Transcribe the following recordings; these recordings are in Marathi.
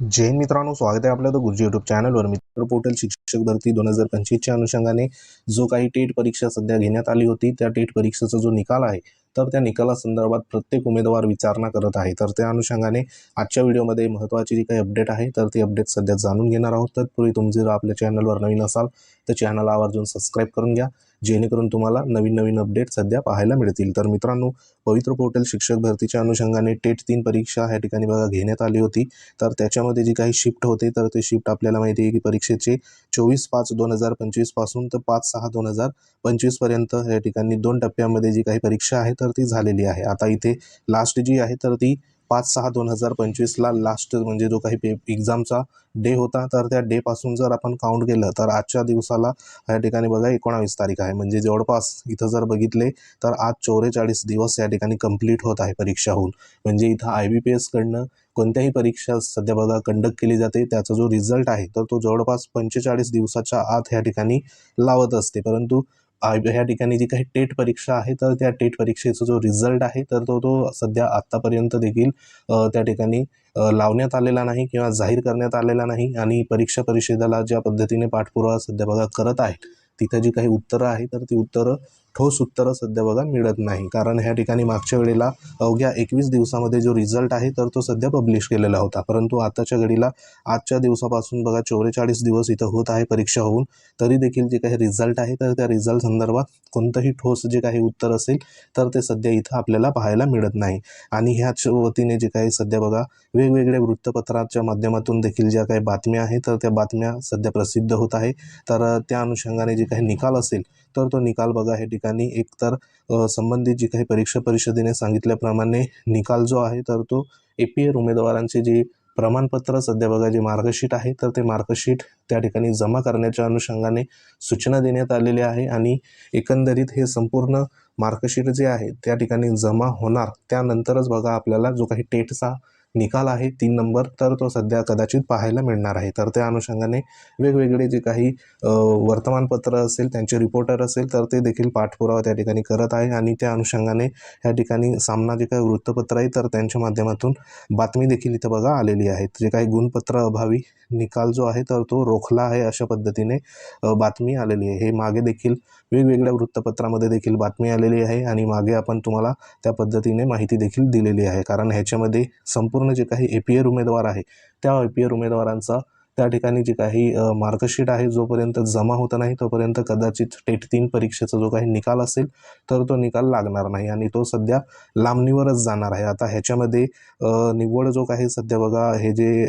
जय मित्रांनो स्वागत आहे आपल्या गुरुजी युट्यूब चॅनलवर मित्र पोर्टल शिक्षक भरती दोन हजार पंचवीसच्या अनुषंगाने जो काही टेट परीक्षा सध्या घेण्यात आली होती त्या टेट परीक्षेचा जो निकाल आहे तर त्या निकालासंदर्भात प्रत्येक उमेदवार विचारणा करत आहे. तर त्या अनुषंगाने आजच्या व्हिडिओमध्ये महत्त्वाची जी काही अपडेट आहे तर ती अपडेट सध्या जाणून घेणार आहोत. तत्पूर्वी तुम्ही जर आपल्या चॅनलवर नवीन असाल तर चॅनल आवर्जून सबस्क्राईब करून घ्या जेणेकरून तुम्हाला नवीन नवीन अपडेट सध्या पाहायला मिळतील. तर मित्रांनो पवित्र पोर्टल शिक्षक भरतीच्या अनुषंगाने टेट तीन परीक्षा ह्या ठिकाणी बघा घेण्यात आली होती. तर त्याच्यामध्ये जी काही शिफ्ट होते तर ते शिफ्ट आपल्याला माहिती आहे की परीक्षेचे चोवीस पाच दोन हजार पंचवीसपासून तर पाच सहा दोन हजार पंचवीसपर्यंत या ठिकाणी दोन टप्प्यामध्ये जी काही परीक्षा आहे तर ती झालेली आहे. आता इथे लास्ट जी आहे तर ती पाच सहा दोन हजार पंचवीसला लास्ट म्हणजे जो काही पे एक्झामचा डे होता तर त्या डेपासून जर आपण काउंट केलं तर आजच्या दिवसाला या ठिकाणी बघा एकोणावीस तारीख आहे. म्हणजे जवळपास इथं जर बघितले तर आज चौवेचाळीस दिवस या ठिकाणी कंप्लीट होत आहे परीक्षा होऊन म्हणजे इथं आय बी पी एसकडनं कोणत्याही परीक्षा सध्या बघा कंडक्ट केली जाते त्याचा जो रिझल्ट आहे तर तो जवळपास पंचेचाळीस दिवसाच्या आत ह्या ठिकाणी लावत असते. परंतु ह्या ठिकाणी जी काही टेट परीक्षा आहे तर त्या टेट परीक्षेचा जो रिझल्ट आहे तर तो तो सध्या आत्तापर्यंत देखील त्या ठिकाणी लावण्यात आलेला नाही किंवा जाहीर करण्यात आलेला नाही आणि परीक्षा परिषदेला ज्या पद्धतीने पाठपुरावा सध्या बघा करत आहे तिथं जी काही उत्तरं आहे तर ती उत्तरं ठोस उत्तरं सध्या बघा मिळत नाही. कारण ह्या ठिकाणी मागच्या वेळेला अवघ्या एकवीस दिवसामध्ये जो रिझल्ट आहे तर तो सध्या पब्लिश केलेला होता. परंतु आताच्या घडीला आजच्या दिवसापासून बघा चौवेचाळीस दिवस इथं होत आहे परीक्षा होऊन तरी देखील जे काही रिझल्ट आहे तर त्या रिझल्ट संदर्भात कोणतंही ठोस जे काही उत्तर असेल तर ते सध्या इथं आपल्याला पाहायला मिळत नाही. आणि ह्याच वतीने जे काही सध्या बघा वेगवेगळ्या वृत्तपत्राच्या माध्यमातून देखील ज्या काही बातम्या आहेत तर त्या बातम्या सध्या प्रसिद्ध होत आहे. तर त्या अनुषंगाने जे काही निकाल असेल तर तो निकाल बघा हे ठिकाणी एकतर संबंधित जी काही परीक्षा परिषदेने सांगितल्याप्रमाणे निकाल जो आहे तर तो ए पी एल उमेदवारांचे जे प्रमाणपत्र सध्या बघा जे मार्कशीट आहे तर ते मार्कशीट त्या ठिकाणी जमा करण्याच्या अनुषंगाने सूचना देण्यात आलेली आहे आणि एकंदरीत हे संपूर्ण मार्कशीट जे आहे त्या ठिकाणी जमा होणार. त्यानंतरच बघा आपल्याला जो काही टेटचा निकाल आहे तीन नंबर तर तो सध्या कदाचित पाहायला मिळणार आहे. तर त्या अनुषंगाने वेगवेगळे जे काही वर्तमानपत्र असेल त्यांचे रिपोर्टर असेल तर ते देखील पाठपुरावा त्या ठिकाणी करत आहे. आणि त्या अनुषंगाने या ठिकाणी सामना जे काही वृत्तपत्र आहे तर त्यांच्या माध्यमातून बातमी देखील इथं बघा आलेली आहे. जे काही गुणपत्र अभावी निकाल जो आहे तर तो रोखला आहे अशा पद्धतीने बातमी आलेली आहे. हे मागे देखील वेगवेगळ्या वृत्तपत्रामध्ये देखील बातमी आलेली आहे. आणि मागे आपण तुम्हाला त्या पद्धतीने माहिती देखील दिलेली आहे. कारण ह्याच्यामध्ये संपूर्ण जे काही ए पी एल उमेदवार आहे त्या ए पी एल उमेदवारांचा त्या ठिकाणी जे काही मार्कशीट आहे जोपर्यंत जमा होत नाही तोपर्यंत कदाचित टेट तीन परीक्षेचा जो काही निकाल असेल तर तो निकाल लागणार नाही आणि तो सध्या लांबणीवरच जाणार आहे. आता ह्याच्यामध्ये निव्वळ जो काही सध्या बघा हे जे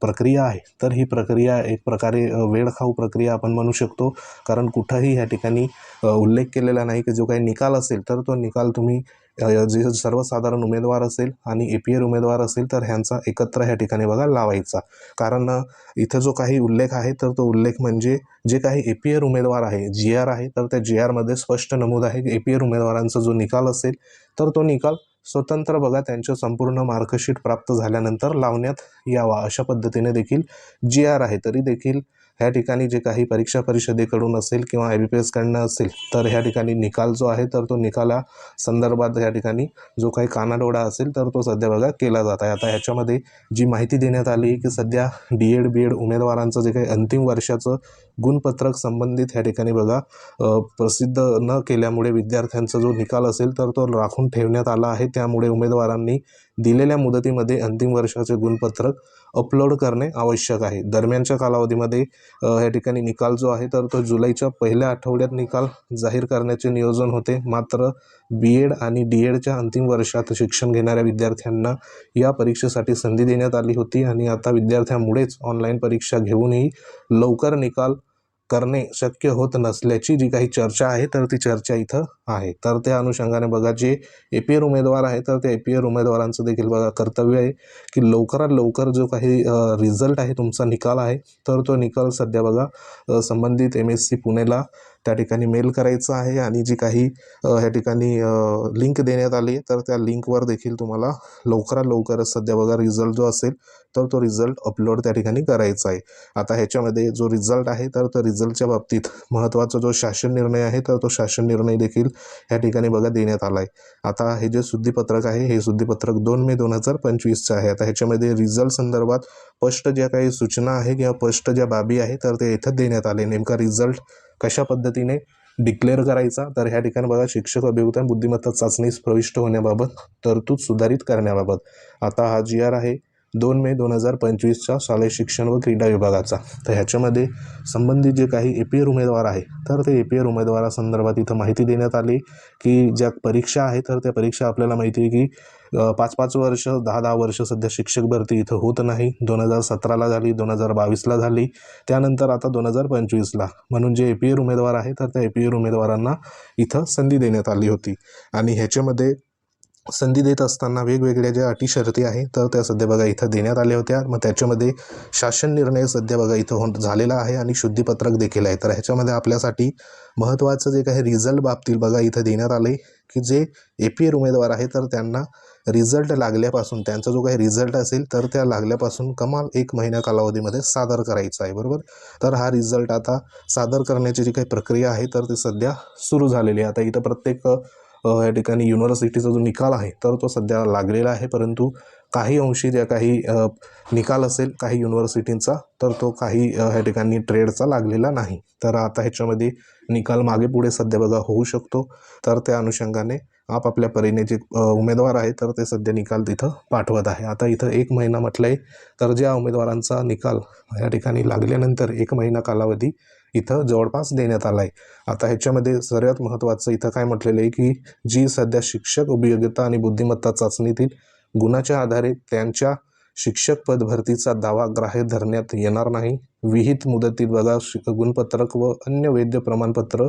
प्रक्रिया आहे तर ही प्रक्रिया एक प्रकारे वेळखाऊ प्रक्रिया आपण म्हणू शकतो. कारण कुठंही ह्या ठिकाणी उल्लेख केलेला नाही की जो काही निकाल असेल तर तो निकाल तुम्ही जे सर्वसाधारण उमेदवार असेल आणि ए पी एल उमेदवार असेल तर ह्यांचा एकत्र ह्या ठिकाणी बघा लावायचा. कारण इथं जो काही उल्लेख आहे तर तो उल्लेख म्हणजे जे काही ए पी एल उमेदवार आहे जी आर आहे तर त्या जी आरमध्ये स्पष्ट नमूद आहे की ए पी एल उमेदवारांचा जो निकाल असेल तर तो निकाल स्वतंत्र बघा त्यांचं संपूर्ण मार्कशीट प्राप्त झाल्यानंतर लावण्यात यावा अशा पद्धतीने देखील जी आर आहे. तरी देखील ह्या ठिकाणी जे काही परीक्षा परिषदेकडून असेल किंवा आय बी पी एसकडनं असेल तर ह्या ठिकाणी निकाल जो आहे तर तो निकाला संदर्भात ह्या ठिकाणी जो काही कानाडोळा असेल तर तो सध्या बघा केला जात आहे. आता ह्याच्यामध्ये जी माहिती देण्यात आली की सध्या डी एड बी एड उमेदवारांचं जे काही अंतिम वर्षाचं गुणपत्रक संबंधित ह्या ठिकाणी बघा प्रसिद्ध न केल्यामुळे विद्यार्थ्यांचा जो निकाल असेल तर तो राखून ठेवण्यात आला आहे. त्यामुळे उमेदवारांनी दिलेल्या मुदतीमध्ये अंतिम वर्षाचे गुणपत्रक अपलोड करणे आवश्यक आहे. दरम्यानच्या कालावधीमध्ये या ठिकाणी निकाल जो आहे तर तो जुलैच्या पहिल्या आठवड्यात निकाल जाहीर करण्याचे नियोजन होते. मात्र बी एड आणि डी एडच्या अंतिम वर्षात शिक्षण घेणाऱ्या विद्यार्थ्यांना या परीक्षेसाठी संधी देण्यात आली होती आणि आता विद्यार्थ्यामुळेच ऑनलाईन परीक्षा घेऊनही लवकर निकाल करणे शक्य होत नसल्याची जी काही चर्चा आहे तर ती चर्चा इथं आहे. तर त्या अनुषंगाने बघा जे ए पी एल उमेदवार आहे तर त्या ए पी एल उमेदवारांचं देखील बघा कर्तव्य आहे की लवकरात लवकर जो काही रिझल्ट आहे तुमचा निकाल आहे तर तो निकाल सध्या बघा संबंधित एम एस सी पुणेला त्या ठिकाणी मेल करायचं आहे आणि जी काही ह्या ठिकाणी लिंक देण्यात आली आहे तर त्या लिंकवर देखील तुम्हाला लवकरात लवकरच सध्या बघा रिझल्ट जो असेल तर तो रिझल्ट अपलोड त्या ठिकाणी करायचा आहे. आता ह्याच्यामध्ये जो रिझल्ट आहे तर त्या रिझल्टच्या बाबतीत महत्त्वाचा जो शासन निर्णय आहे तर तो शासन निर्णय देखील ह्या ठिकाणी बघा देण्यात आला आहे आता हे जे शुद्धीपत्रक आहे हे शुद्धीपत्रक दोन मे दोन हजार पंचवीसचं आहे. आता ह्याच्यामध्ये रिझल्ट संदर्भात स्पष्ट ज्या काही सूचना आहे किंवा स्पष्ट ज्या बाबी आहे तर ते इथं देण्यात आले. नेमका रिझल्ट कशा पद्धतीने डिक्लेअर करायचा? तर ह्या ठिकाणी बघा शिक्षक अभिमुख बुद्धिमत्ता चाचणीस प्रविष्ट होण्याबाबत तरतूद सुधारित करण्याबाबत. आता हा जी आर आहे. दोन मे दोन हजार पंचवीसच्या शालेय शिक्षण व क्रीडा विभागाचा. तर ह्याच्यामध्ये संबंधित जे काही ए पी एर उमेदवार आहे तर ते ए पी एर उमेदवारासंदर्भात इथं माहिती देण्यात आली की ज्या परीक्षा आहे तर त्या परीक्षा आपल्याला माहिती आहे की पाच पाच वर्ष दहा दहा वर्ष सध्या शिक्षक भरती इथं होत नाही. दोन हजार सतराला झाली दोन हजार बावीसला झाली. त्यानंतर आता दोन हजार पंचवीसला म्हणून जे ए पी एर उमेदवार आहे तर त्या ए पी एर उमेदवारांना इथं संधी देण्यात आली होती. आणि ह्याच्यामध्ये संधी देत असताना वेगवेगळ्या ज्या अटी शर्ती आहे तर त्या सध्या बघा इथं देण्यात आल्या होत्या. मग त्याच्यामध्ये शासन निर्णय सध्या बघा इथं होऊन झालेला आहे आणि शुद्धीपत्रक देखील आहे. तर ह्याच्यामध्ये आपल्यासाठी महत्त्वाचं जे काही रिझल्ट बाबतील बघा इथं देण्यात आले की जे ए पी एर उमेदवार आहे तर त्यांना रिझल्ट लागल्यापासून त्यांचा जो काही रिझल्ट असेल तर त्या लागल्यापासून कमाल एक महिन्या कालावधीमध्ये सादर करायचा आहे. बरोबर? तर हा रिझल्ट आता सादर करण्याची जी काही प्रक्रिया आहे तर ती सध्या सुरू झालेली आहे. आता इथं प्रत्येक या ठिकाणी युनिव्हर्सिटीचा जो निकाल आहे तर तो सध्या लागलेला आहे. परंतु काही अंशी ज्या काही निकाल असेल काही युनिव्हर्सिटींचा तर तो काही ह्या ठिकाणी ट्रेडचा लागलेला नाही. तर आता ह्याच्यामध्ये निकाल मागे पुढे सध्या बघा होऊ शकतो. तर त्या अनुषंगाने आपापल्या परीने जे उमेदवार आहे तर ते सध्या निकाल तिथं पाठवत आहे. आता इथं एक महिना म्हटलं आहे तर ज्या उमेदवारांचा निकाल या ठिकाणी लागल्यानंतर एक महिना कालावधी इथं जवळपास देण्यात आला आहे आता ह्याच्यामध्ये सर्वात महत्त्वाचं इथं काय म्हटलेलं आहे की जी सध्या शिक्षक उपयोगिता आणि बुद्धिमत्ता चाचणीतील गुणाच्या आधारे त्यांच्या शिक्षक पद भरतीचा दावा ग्राह्य धरण्यात येणार नाही. विहित मुदतीत बघा गुणपत्रक व अन्य वैद्य प्रमाणपत्र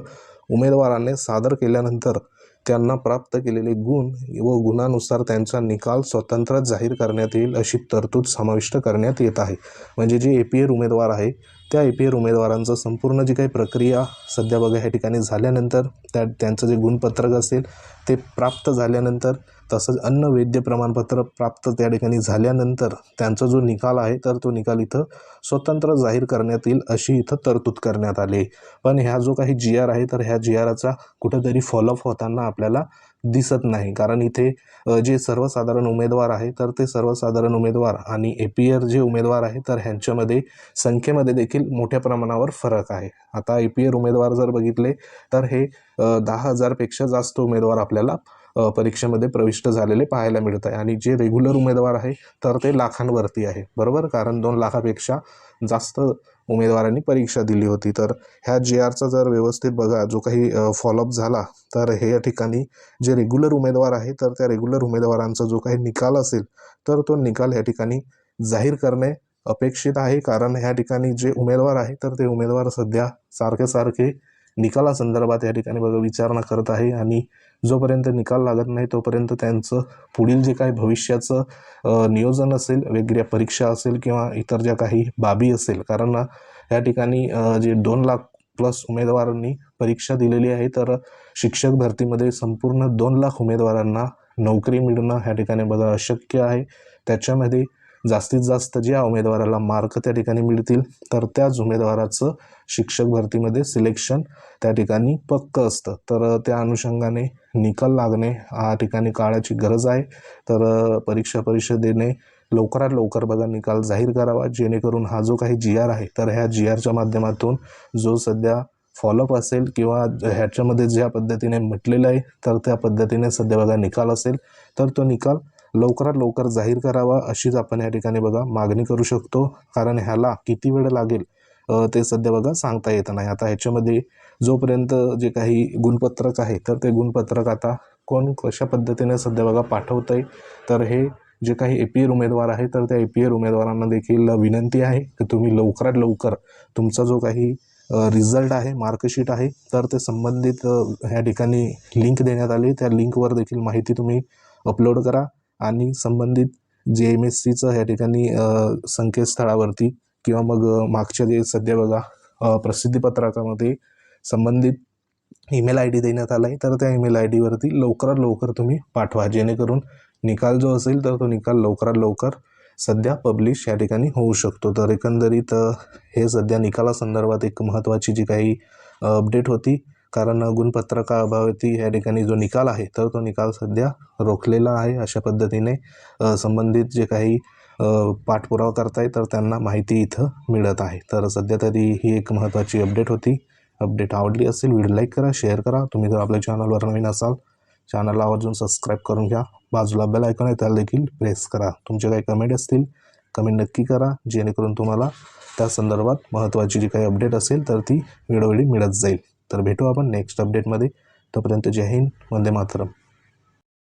उमेदवाराने सादर केल्यानंतर त्यांना प्राप्त केलेले गुण व गुणानुसार त्यांचा निकाल स्वतंत्र जाहीर करण्यात येईल अशी तरतूद समाविष्ट करण्यात येत आहे. म्हणजे जे ए पी एल उमेदवार आहे त्या ए पी एल उमेदवारांचं संपूर्ण जी काही प्रक्रिया सध्या बघा ह्या ठिकाणी झाल्यानंतर त्या त्यांचं जे गुणपत्रक असेल ते प्राप्त झाल्यानंतर तसंच अन्न वैद्य प्रमाणपत्र प्राप्त त्या ठिकाणी झाल्यानंतर त्यांचा जो निकाल आहे तर तो निकाल इथं स्वतंत्र जाहीर करण्यात येईल अशी इथं तरतूद करण्यात आली आहे. पण ह्या जो काही जी आर आहे तर ह्या जी आराचा कुठंतरी फॉलोअप होताना आपल्याला दिसत नाही. कारण इथे जे सर्वसाधारण उमेदवार आहे तर ते सर्वसाधारण उमेदवार आणि ए पी एर जे उमेदवार आहे तर ह्यांच्यामध्ये संख्येमध्ये देखील मोठ्या प्रमाणावर फरक आहे. आता ए पी एर उमेदवार जर बघितले तर हे दहा हजारपेक्षा जास्त उमेदवार आपल्याला परीक्षेमध्ये प्रविष्ट झालेले पाहायला मिळत आहे. आणि जे रेग्युलर उमेदवार आहे तर ते लाखांवरती आहे. बरोबर? कारण दोन लाखापेक्षा जास्त उमेदवारांनी परीक्षा दिली होती. तर ह्या जी आरचा जर व्यवस्थित बघा जो काही फॉलोअप झाला तर हे या ठिकाणी जे रेग्युलर उमेदवार आहे तर त्या रेग्युलर उमेदवारांचा जो काही निकाल असेल तर तो निकाल या ठिकाणी जाहीर करणे अपेक्षित आहे. कारण ह्या ठिकाणी जे उमेदवार आहे तर ते उमेदवार सध्या सारखे सारखे निकालासंदर्भात या ठिकाणी बघा विचारणा करत आहे. आणि जोपर्यंत निकाल लागत नाही तोपर्यंत त्यांचं पुढील जे काही भविष्याचं नियोजन असेल वेगळ्या परीक्षा असेल किंवा इतर ज्या काही बाबी असेल कारण या ठिकाणी जे दोन लाख प्लस उमेदवारांनी परीक्षा दिलेली आहे तर शिक्षक भरतीमध्ये संपूर्ण दोन लाख उमेदवारांना नोकरी मिळणं ह्या ठिकाणी बघा अशक्य आहे. त्याच्यामध्ये जास्तीत जास्त ज्या उमेदवाराला मार्क त्या ठिकाणी मिळतील तर त्याच उमेदवाराचं शिक्षक भरतीमध्ये सिलेक्शन त्या ठिकाणी पक्कं असतं. तर त्या अनुषंगाने निकाल लागणे हा ठिकाणी काळाची गरज आहे. तर परीक्षा परिषदेने लवकरात लवकर बघा निकाल जाहीर करावा जेणेकरून हा जो काही जी आर आहे तर ह्या जी आरच्या माध्यमातून जो सध्या फॉलोअप असेल किंवा ह्याच्यामध्ये ज्या पद्धतीने म्हटलेलं आहे तर त्या पद्धतीने सध्या बघा निकाल असेल तर तो निकाल लवकरात लवकर जाहीर करावा अशीच आपण या ठिकाणी बघा मागणी करू शकतो. कारण ह्याला किती वेळ लागेल ते सध्या बघा सांगता येत नाही. आता ह्याच्यामध्ये जोपर्यंत जे काही गुणपत्रक आहे तर ते गुणपत्रक आता कोण कशा पद्धतीने सध्या बघा पाठवतं आहे तर हे जे काही ए पी एल उमेदवार आहे तर त्या ए पी एल उमेदवारांना देखील विनंती आहे की तुम्ही लवकरात लवकर तुमचा जो काही रिझल्ट आहे मार्कशीट आहे तर ते संबंधित ह्या ठिकाणी लिंक देण्यात आली. त्या लिंकवर देखील माहिती तुम्ही अपलोड करा. आणि संबंधित जे एम एस सीचं ह्या ठिकाणी संकेतस्थळावरती किंवा मग मागच्या जे सध्या बघा अ, प्रसिद्धीपत्रकामध्ये संबंधित ईमेल आय डी देण्यात आला आहे तर त्या ईमेल आय डीवरती लवकरात लवकर तुम्ही पाठवा. जेणेकरून निकाल जो असेल तर तो निकाल लवकरात लवकर सध्या पब्लिश या ठिकाणी होऊ शकतो. तर एकंदरीत हे सध्या निकालासंदर्भात एक महत्त्वाची जी काही अपडेट होती कारण गुणपत्रकाअभावती या ठिकाणी जो निकाल आहे तर तो निकाल सध्या रोखलेला आहे अशा पद्धतीने संबंधित जे काही पाठपुरावा करताय तर त्यांना माहिती इथं मिळत आहे. तर सध्या तरी ही एक महत्त्वाची अपडेट होती. अपडेट आवडली असेल व्हिडिओ लाईक करा शेअर करा. तुम्ही जर आपल्या चॅनलवर नवीन असाल चॅनलला आवर्जून सबस्क्राईब करून घ्या. बाजूला बेल ऐकून आहे त्याला देखील प्रेस करा. तुमचे काही कमेंट असतील कमेंट नक्की करा जेणेकरून तुम्हाला त्या संदर्भात महत्त्वाची जी काही अपडेट असेल तर ती वेळोवेळी मिळत जाईल. तर भेटू आपण नेक्स्ट अपडेटमध्ये तोपर्यंत जय हिंद वंदे मातरम.